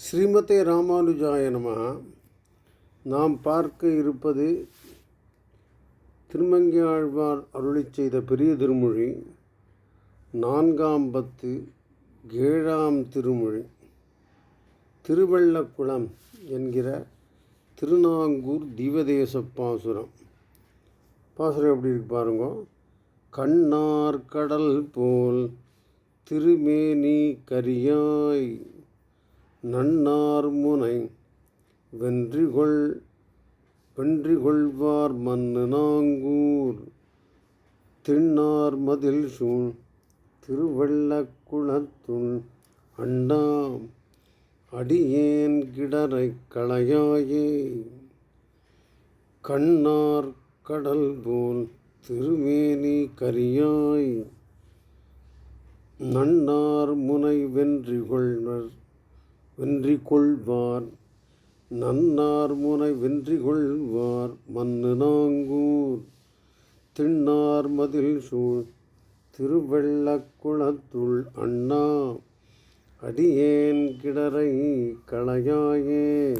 ஸ்ரீமதே ராமானுஜாய நமः. நாம் பார்க்க இருப்பது திருமங்கியாழ்வார் அருளிச் செய்த பெரிய திருமொழி நான்காம் பத்து ஏழாம் திருமொழி திருவள்ளக்குளம் என்கிற திருநாங்கூர் தீவதேச பாசுரம் பாசுரம் எப்படி இருக்கு பாருங்க. கண்ணார் கடல் போல் திருமேனி கரியாய். நன்னார் முனை வென்றிகொள் வென்றிகொள்வார் மன்னு நாங்கூர். திண்ணார் மதில் சூழ் திருவள்ளக்குளத்துள் அண்டாம். அடியேன் கிடரை களையாயே கண்ணார் கடல் போல் திருமேனி கரியாய். நன்னார் முனை வென்றிகொள்வர் வென்றி கொள்வார் நன்னார் முனை வென்றி கொள்வார் மண்ணு நாங்கூர் திண்ணார் மதில் சூழ் திருவெள்ளக்குளத்துள் அண்ணா. அடியேன் கிடரை களையாயே.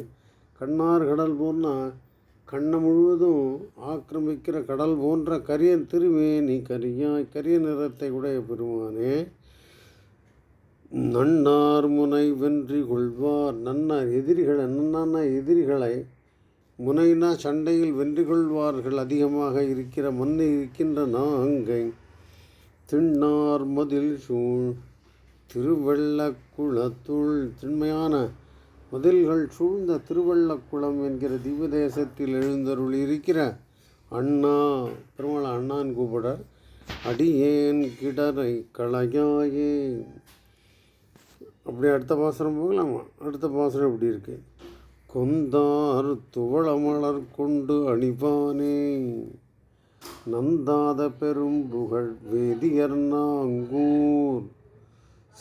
கண்ணார் கடல் போன்னா கண்ணை முழுவதும் ஆக்கிரமிக்கிற கடல் போன்ற கரியன் திருமேனி கரியாய் கரிய நிறத்தை உடைய பெருமானே. நன்னார் முனை வென்றி கொள்வார். நன்னார் எதிரிகளை நன்னான எதிரிகளை முனைனா சண்டையில் வென்று கொள்வார்கள். அதிகமாக இருக்கிற மண்ணை இருக்கின்ற நாங்கை திண்ணார் மதில் சூழ் திருவள்ளக்குளத்துள். திண்மையான மதில்கள் சூழ்ந்த திருவள்ளக்குளம் என்கிற திவ்யதேசத்தில் எழுந்தருள் இருக்கிற அண்ணா பெருமாள் அண்ணான் கூப்பிட அடியேன் கிடரை களையாயே. அப்படி அடுத்த பாசனம் போகலாமா? அடுத்த பாசனம் எப்படி இருக்கு? கொந்தார் துவளமலர் கொண்டு அணிவானே. நந்தாத பெரும் புகழ் வேதியர் நாங்கூர்.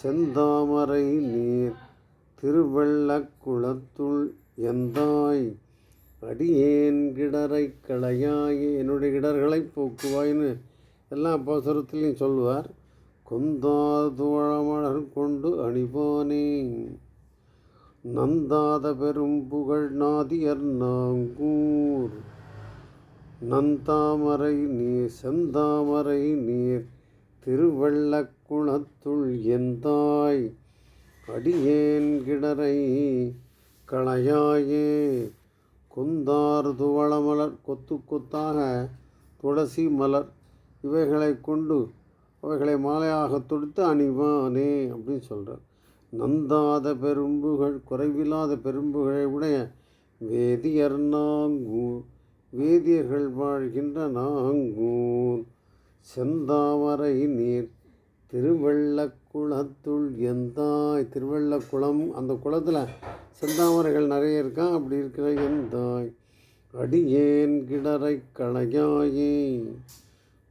செந்தாமரை நீர் திருவள்ளக்குளத்துள் எந்தாய்? அடியேன் கிடரை களையாயே. என்னுடைய கிடர்களை போக்குவாய்னு. எல்லா பாசுரத்துலேயும் சொல்லுவார். கொந்தாதுவளமலர் கொண்டு அணிவானே. நந்தாத பெரும் புகழ் நாதியர் நாங்கூர். நந்தாமரை நீர் செந்தாமரை நீர் திருவள்ளக்குணத்துள் எந்தாய் அடியேன் கிணரை களையாயே. குந்தார் துவளமலர் கொத்து கொத்தாக துளசி மலர் இவைகளை கொண்டு அவைகளை மாலையாக தொடுத்து அணிவானே அப்படின்னு சொல்கிறார் நந்தாத பெரும்புகள் குறைவில்லாத பெரும்புகளை உடைய வேதியர் நாங்கூர் வேதியர்கள் வாழ்கின்ற நாங்கூர். செந்தாமரை நீர் திருவள்ளக்குளத்துள் எந்தாய் திருவள்ளக்குளம் அந்த குளத்தில் செந்தாமரைகள் நிறைய இருக்கான் அப்படி இருக்கிற எந்தாய்? அடியேன் கிடரை களையாயே.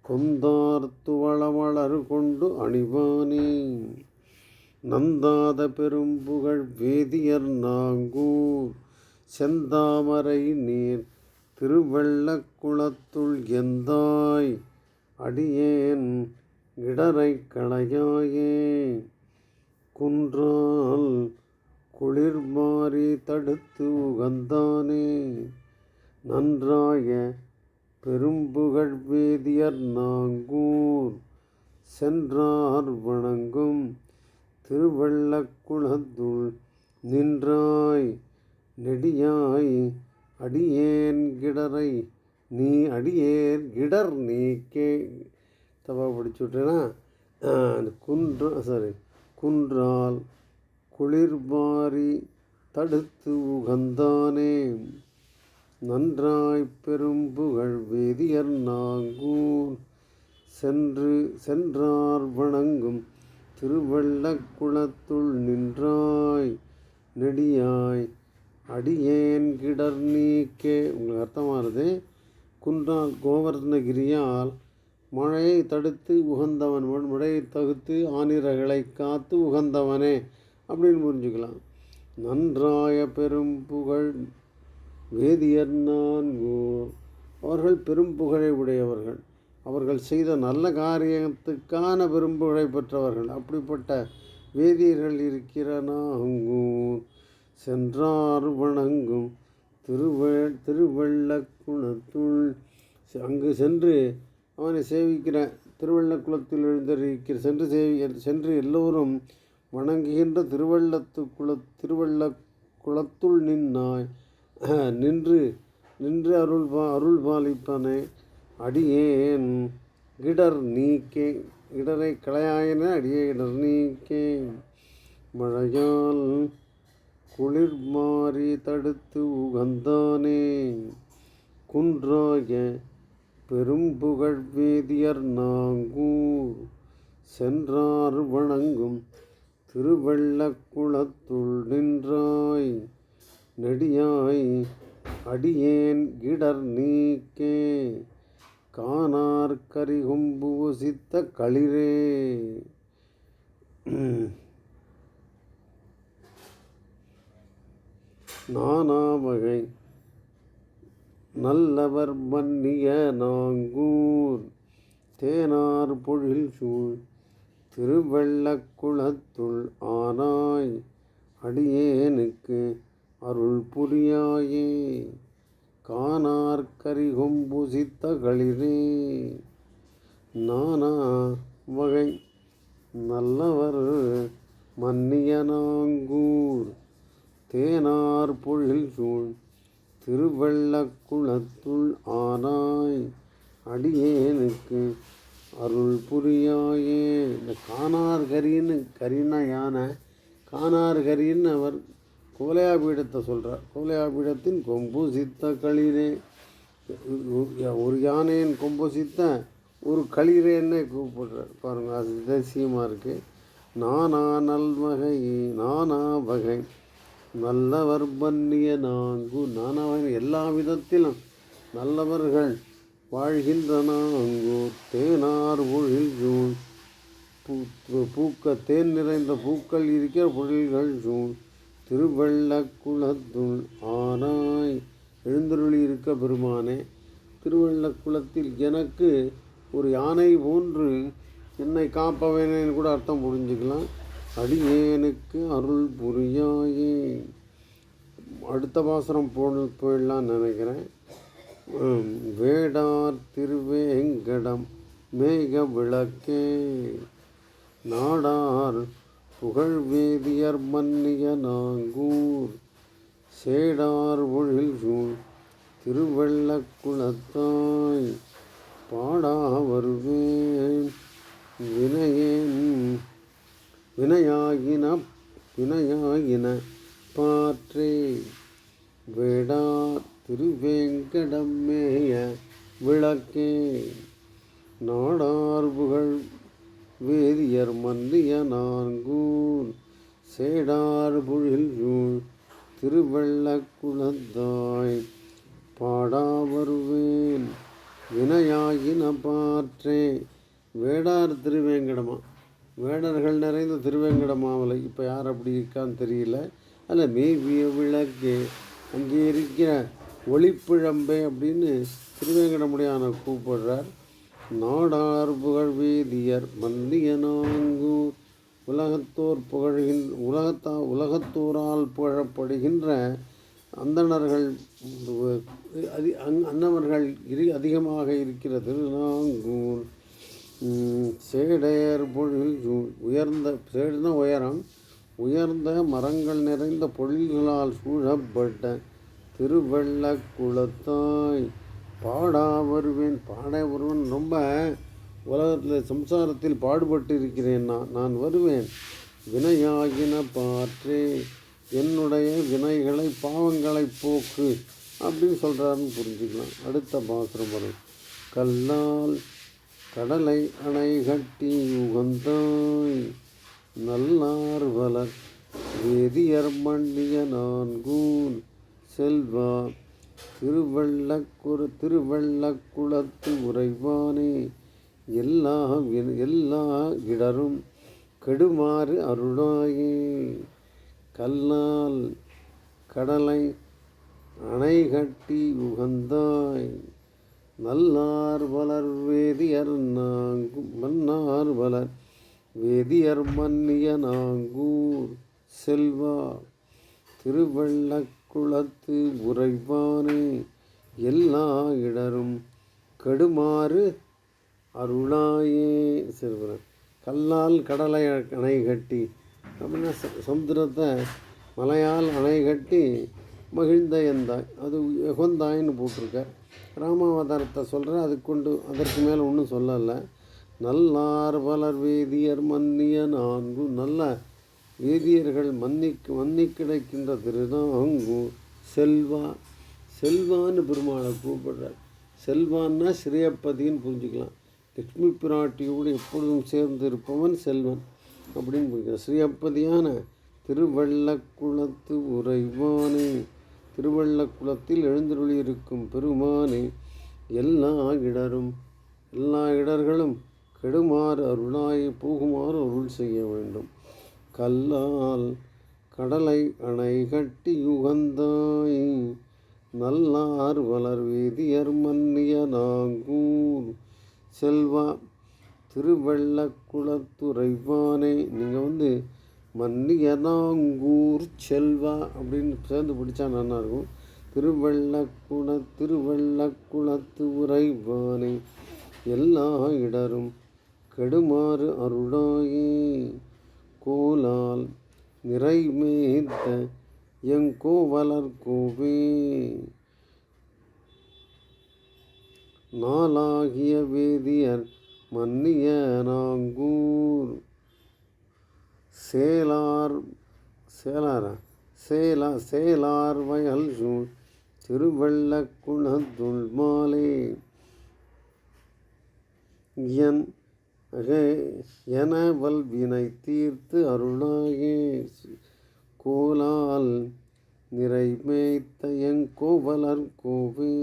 கொந்தார்த்து துவளமலர் கொண்டு அணிவானே. நந்தாத பெரும்புகழ் வேதியர் நாங்கூர். செந்தாமரை நீர் திருவள்ளக்குளத்துள் எந்தாய். அடியேன் இடரை களையாயே. குன்றால் குளிர் மாறி தடுத்து உகந்தானே. நன்றாய பெரும்புகழ் வேதியர் நாங்கூர் சென்றார் வணங்கும் திருவள்ளக்குளத்துள் நின்றாய் நெடியாய் அடியேன் கிடரை நீ அடியேன் கிடர் நீக்கே தப்பா படிச்சு விட்டேன்னா குன்ற சாரி குன்றால் குளிர்பாரி தடுத்து உகந்தானே. நன்றாய் பெரும்புகழ் வேதியர் நாங்கூர் சென்று சென்றார் வணங்கும் திருவள்ளக்குளத்துள் நின்றாய். நெடியாய் அடியேன் கிடர் நீக்கே. உங்களுக்கு அர்த்தமானது குன்றால் கோவர்தனகிரியால் மழையை தடுத்து உகந்தவன் மழையை தகுத்து ஆனிரகளை காத்து உகந்தவனே அப்படின்னு புரிஞ்சுக்கலாம். நன்றாய பெரும் புகழ் வேதியர் நான்கோர் அவர்கள் பெரும் புகழை உடையவர்கள். அவர்கள் செய்த நல்ல காரியத்துக்கான பெரும்புகழை பெற்றவர்கள். அப்படிப்பட்ட வேதியர்கள் இருக்கிற சென்றார் வணங்கும் திருவ திருவள்ளக்குணத்துள் அங்கு சென்று அவனை சேவிக்கிற திருவள்ளக்குளத்தில் எழுந்திருக்கிற சென்று சேவி சென்று எல்லோரும் வணங்குகின்ற திருவள்ளத்து குல திருவள்ள குளத்துள் நின்னாய். நின்று நின்று அருள் பா அருள் பாலிப்பானே அடியேன் இடர் நீக்கே இடரை களையாயன அடியே இடர் நீக்கே. மழையால் குளிர் மாறி தடுத்து உகந்தானே குன்றாய பெரும்புகழ் வேதியர் நாங்கூர் சென்றார் வணங்கும் திருவள்ளக்குளத்துள் நின்றாய். நெடியாய் அடியேன் இடர் நீக்கே. காணார் கரிகொம்பு ஒசித்த களிரே. நானா வகை நல்லவர் மன்னிய நாங்கூர். தேனார் பொழில் சூழ் திருவெள்ளக்குளத்துள் ஆனாய் அடியேனுக்கு அருள் புரியாயே காணார் கரிகொம்புசித்த களிரே நானா வகை நல்லவர் மன்னியனாங்கூர் தேனார் பொழில் சூழ் திருவள்ளக்குளத்துள் ஆனாய். அடியேனுக்கு அருள் புரியாயே. இந்த காணார் கரின்னு கரின்னா யானை? காணார் கரின்னு அவர் கோலையாபீடத்தை சொல்கிறார் கோலையாபீடத்தின் கொம்பு சித்த களிரே. ஒரு யானையின் கொம்பு சித்த ஒரு களிரேன்னே கூப்பிடுறார். பாருங்கள் அது தேசியமாக இருக்குது நானா நல்வகை நானா வகை. நல்லவர் பண்ணிய நான்கு நானாவகை எல்லா விதத்திலும் நல்லவர்கள் வாழ்கின்ற நாங்கூர் தேனார் பொழில் ஜூன். பூ பூக்க தேன் நிறைந்த பூக்கள் இருக்கிற பொழில்கள் ஜூன். திருவள்ளக்குளத்துள் ஆனாய். எழுந்தருளி இருக்க பெருமானே திருவள்ளக்குளத்தில் எனக்கு ஒரு யானை போன்று என்னை காப்பவேனேன்னு கூட அர்த்தம் புரிஞ்சுக்கலாம். அடியேனுக்கு அருள் புரியாயே. அடுத்த பாசனம் போ போயிடலான்னு நினைக்கிறேன். வேடார் திருவேங்கடம் மேக விளக்கே நாடார் புகழ் வேதியர் மன்னிய நாங்கூர் சேடார் ஒழில் சூழ் திருவள்ளக்குளத்தாய் பாடா வருவேன் வினையேன் வினையாகின வினையாகின பாற்றே வேடா திருவேங்கடமேய விளக்கே நாடார் புகழ் வேதியர் மன்னிய நான்கூன் சேடார் புழில் திருவள்ள திருவள்ளக்குளத்தாய் பாடா வருவேன் வினையாகின பாற்றே. வேடார் திருவேங்கடமா. வேடர்கள் நிறைந்த திருவேங்கடமாவலை. இப்போ யார் அப்படி இருக்கான்னு தெரியல. அதில் மேவிய விளக்கு. அங்கே இருக்கிற ஒளிப்பிழம்பே அப்படின்னு திருவேங்கடமுடியான கூப்பிடுறார். நாடார் புகழ் வேதியர் மந்திய நாங்கூர் உலகத்தோர் புகழ்கின் உலகத்தா உலகத்தோரால் புகழப்படுகின்ற அந்தணர்கள் அதி அந் அன்னவர்கள் இரு அதிகமாக இருக்கிற திருநாங்கூர் சேடையர் பொழில் உயர்ந்த சேடுன உயரம் உயர்ந்த மரங்கள் நிறைந்த பொழில்களால் சூழப்பட்ட திருவள்ளக்குளத்தாய் பாடா வருவேன் பாட வருவேன். ரொம்ப உலகத்தில் சம்சாரத்தில் பாடுபட்டு இருக்கிறேன் நான் நான் வருவேன். வினையாகின பாற்றே என்னுடைய வினைகளை பாவங்களை போக்கு அப்படின்னு சொல்கிறாருன்னு புரிஞ்சுக்கலாம். அடுத்த பாசுரம் வரும். கல்லால் கடலை அணை கட்டி உகந்தாய் நல்லார் வளர் வேதியர் மண்டிய நான்கூன் செல்வா திருவள்ளக்குறு திருவள்ளக்குளத்து உறைவானே. எல்லா எல்லா இடரும் கெடுமாறு அருளாயே. கல்லால் கடலை அணை கட்டி உகந்தாய். நல்லார் வளர் வேதியர் நாங்கும் மன்னார் வளர் வேதியர் மன்னிய நாங்கூர் செல்வா. குளத்து உறைவானே எல்லா இடரும் கெடுமாறு அருளாயே. சிறுவன் கல்லால் கடலை அணை கட்டி அப்படின்னா சமுத்திரத்தை மலையால் அணை கட்டி மகிழ்ந்த எந்தாய்? அது எகொந்தாயின்னு போட்டிருக்க ராமாவதாரத்தை சொல்கிறேன் அது கொண்டு அதற்கு மேலே ஒன்றும் சொல்லலை. நல்லார் பலர் வேதியர் மன்னிய நான்கு நல்ல வேதியர்கள் மன்னிக்கு மன்னி கிடைக்கின்ற திருநாங்கூர் செல்வா செல்வான்னு பெருமாளை கூப்பிடுறார். செல்வான்னா ஸ்ரீயப்பதின்னு புரிஞ்சுக்கலாம். லக்ஷ்மி பிராட்டியோடு எப்பொழுதும் சேர்ந்து இருப்பவன் செல்வன் அப்படின்னு புரிஞ்சுக்கலாம். ஸ்ரீயப்பதியான திருவள்ளக்குளத்து உறைவானே திருவள்ளக்குளத்தில் எழுந்தருளியிருக்கும் பெருமானே எல்லா இடரும் எல்லா இடர்களும் கெடுமாறு அருளாய் போகுமாறு அருள் செய்ய வேண்டும். கல்லால் கடலை அணை கட்டி யுகந்தாய் நல்லார் வளர் வேதியர் மன்னிய நாங்கூர் செல்வா திருவள்ளக்குளத்துறைவானே நீங்கள் வந்து மன்னிய நாங்கூர் செல்வா அப்படின்னு சேர்ந்து பிடிச்சா நல்லா இருக்கும். திருவள்ளக்குள திருவள்ளக்குளத்து உறைவானே எல்லா இடரும் கெடுமாறு அருளாயே. கோலால் நிறைமேத்த எங்கோவலர் கோவே நாளாகிய வேதியர் மன்னிய நாங்கூர். சேலார் சேலாரா? சேலா சேலார் வயல் சூழ் திருவள்ளக்குணத்துள் மாலே என் அகே- என தீர்த்து அருளாயே கோலால் நிறைமேய்த்த எங்கோவலர் கோவே.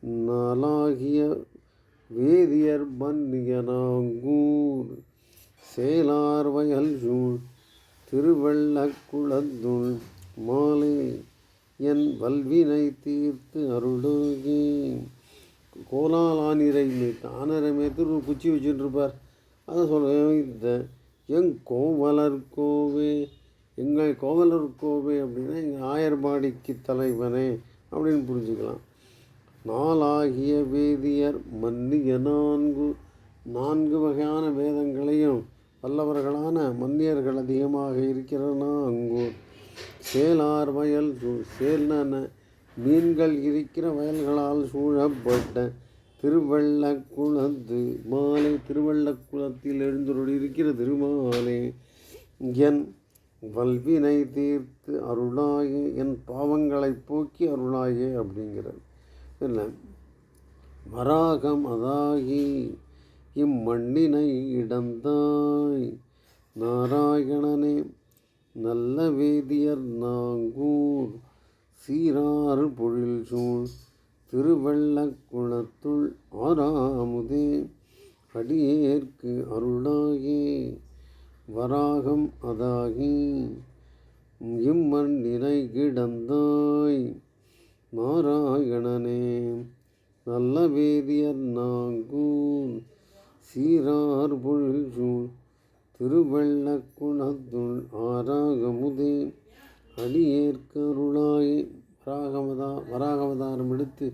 நாளாகிய வேதியர் பன்னியனாங்கூர் சேலார் வயல் சூழ் திருவள்ளக்குளத்துள் மாலே என் வல்வினை தீர்த்து அருளாயே கோலால் ஆனிரை மேய்த்த ஆனரை மேய்த்து குச்சி வச்சுட்டு இருப்பார் அதை சொல்ல எங் கோவலர் கோவே எங்கள் கோவலர் கோவே அப்படின்னா எங்கள் ஆயர்பாடிக்கு தலைவனே அப்படின்னு புரிஞ்சுக்கலாம். நாளாகிய வேதியர் மன்னிய நான்கு நான்கு வகையான வேதங்களையும் வல்லவர்களான மன்னியர்கள் அதிகமாக இருக்கிறனா அங்கூர் சேலார் வயல் சூழ் சேல்ன மீன்கள் இருக்கிற வயல்களால் சூழப்பட்ட திருவள்ளக்குளத்து மாலை திருவள்ளக்குளத்தில் எழுந்தருள் இருக்கிற திருமாலே என் வல்வினை தீர்த்து அருளாயே என் பாவங்களை போக்கி அருளாயே அப்படிங்கிறார். இல்லை வராகம் அதாகி இம்மண்ணினை இடந்தாய் நாராயணனே நல்ல வேதியர் நாங்கூர் சீராறு பொழில் சூழ் திருவள்ளக்குளத்துள் ஆறாமுதே அடியேற்கு அருளாயே வராகம் அதாகி இம்மண்ணினை கிடந்தாய் நாராயணனே நல்ல வேதியர் நாங்கூன் சீரார் பொழில் சூழ் திருவள்ளக்குணத்துள் ஆறாகமுதே அடியேற்கருளாய் வராகவதா வராகவதாரம் எடுத்து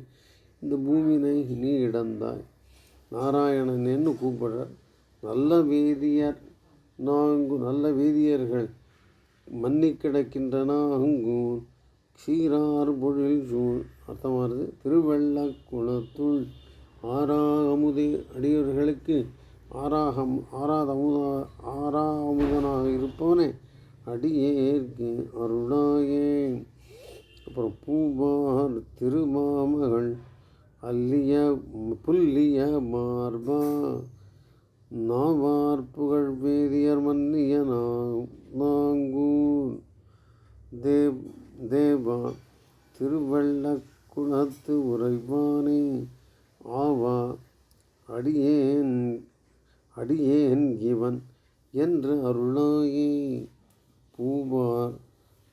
இந்த பூமியினை நீ இடந்தாய் நாராயணன் என்று கூப்பிடுறார். நல்ல வேதியர் நாங்கு நல்ல வேதியர்கள் மன்னி கிடக்கின்றன அங்கூர் சீரார் பொழில் சூழ். அர்த்தமானது திருவள்ளக்குளத்துள் ஆறாகமுதே அடியவர்களுக்கு ஆறாகம் ஆறாத அமுதா ஆறாமுதனாக இருப்பவனே. அடியேற்கு அருளாயே அப்புறம் பூவார் திருமாமகள் அல்லிய புல்லிய மார்பா நாவார் புகழ் வேதியர் மன்னிய நாங்கூர். தேவ் தேவா திருவள்ளக்குளத்து உரைவானே ஆவா அடியேன் அடியேன் இவன் என்று அருளாயே. பூமார்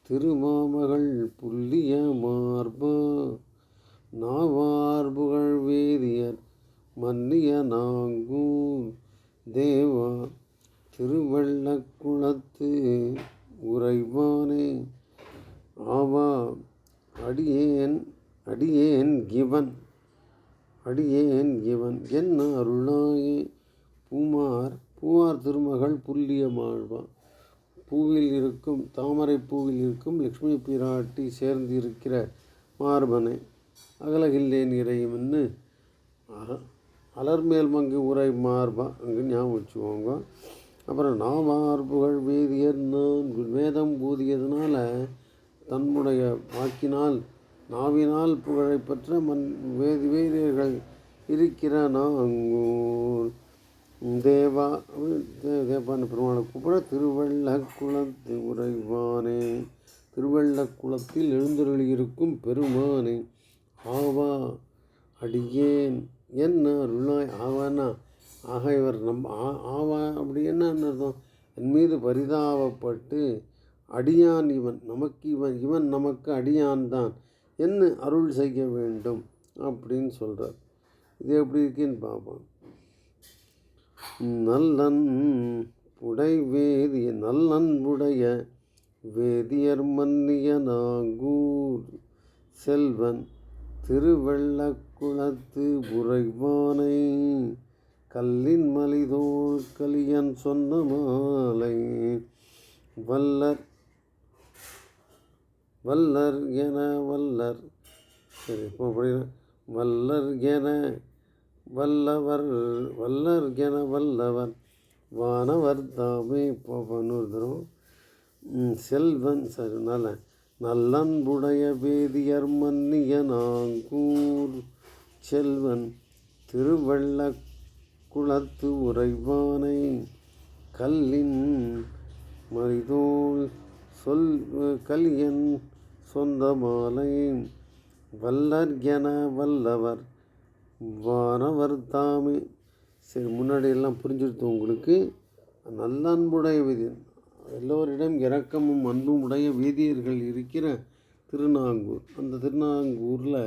திருமாமகள் புல்லிய மார்பா நாவார் புகழ் வேதியர் மன்னிய நாங்கூர் தேவா திருவள்ளக்குளத்து உறைவானே அடியேன் இவன் என்ன அருளாயே பூமார் பூமார் திருமகள் புல்லிய மாழ்வா பூவில் இருக்கும் தாமரை பூவில் இருக்கும் காட்டி சேர்ந்திருக்கிற சேர்ந்து இருக்கிற மார்பனை அகலகில்லேன் இறையும்னு அலர்மேல் மங்கு உரை மார்பா அங்கே ஞாபகம் வச்சுக்கோங்க அப்புறம் நாமார் புகழ் வேதியர் நான் வேதம் ஊதியதுனால தன்னுடைய வாக்கினால் நாவினால் புகழை பெற்ற மண் வேதி வேதியர்கள் இருக்கிற நாங்கூர் தேவா தே- தேவான்னு பெருமாளை கூப்பிட திருவள்ளக்குளத்து உறைவானே திருவள்ளக்குளத்தில் எழுந்தருளியிருக்கும் பெருமானே ஆவா அடியேன். என்ன அருளாய் ஆவானா? ஆக இவர் நம் ஆ- ஆவா அப்படி என்னன்னு அர்த்தம்? என் மீது பரிதாபப்பட்டு அடியான் இவன் நமக்கு இவன் இவன் நமக்கு அடியான் தான் என்ன அருள் செய்ய வேண்டும் அப்படின்னு சொல்கிறார் இது எப்படி இருக்குன்னு பார்ப்போம். நல்லன் புடை நல்லன்புடைய வேதியர் மன்னியனாகூர் செல்வன் திருவெள்ளக்குளத்து உறைவானை கல்லின் மலிதோள் கலியன் சொன்ன மாலை வல்லர் வல்லர் என வல்லர். சரி இப்போ அப்படின்னா வல்லர் என வல்லவர் வல்லர் என வல்லவர். வானவர் தாமே பவனுதரும் செல்வன் சார் நல்ல நல்லன்புடைய வேதியர் மன்னியனாங்கூர் செல்வன் திருவள்ள குளத்து உறைவானை கல்லின் மரிதோள் சொல் கலியன் சொந்த மாலை வல்லர் என வல்லவர். வானவர் தாமே. சரி முன்னாடி எல்லாம் புரிஞ்சிருத்து உங்களுக்கு. நல்ல அன்புடைய எல்லோரிடம் இரக்கமும் அன்பும் உடைய வேதியர்கள் இருக்கிற திருநாங்கூர். அந்த திருநாங்கூரில்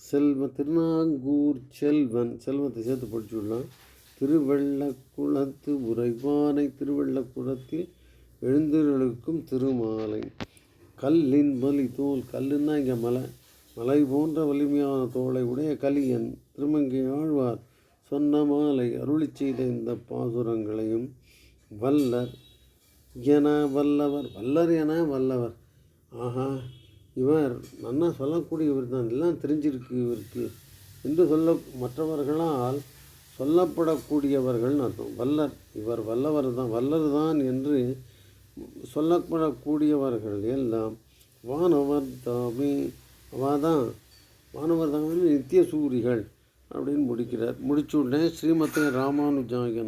செல்வ திருநாங்கூர் செல்வன் செல்வத்தை சேர்த்து படிச்சுடலாம் திருவெள்ளக்குளத்து உறைவானை திருவெள்ளக்குளத்தில் எழுந்திருக்கும் திருமாலை. கல்லின் வலி தோல் கல்லுன்னா இங்கே மலை மலை போன்ற வலிமையான தோலை உடைய கலியன் திருமங்கை ஆழ்வார் சொன்ன மாலை அருளி செய்த இந்த பாசுரங்களையும் வல்லர் என வல்லவர் வல்லர் என வல்லவர். ஆஹா இவர் நன்னா சொல்லக்கூடியவர் தான். எல்லாம் தெரிஞ்சிருக்கு இவருக்கு என்று சொல்ல மற்றவர்களால் சொல்லப்படக்கூடியவர்கள்னு அர்த்தம் வல்லர் இவர் வல்லவர் தான் வல்லர் தான் என்று சொல்லப்படக்கூடியவர்கள் எல்லாம் வானவர் தாமே அவாதான் வானவர் தாமே நித்திய சூரிகள் அப்படின்னு முடிக்கிறார். முடிச்சுடனே ஸ்ரீமத்தை ராமானுஜாய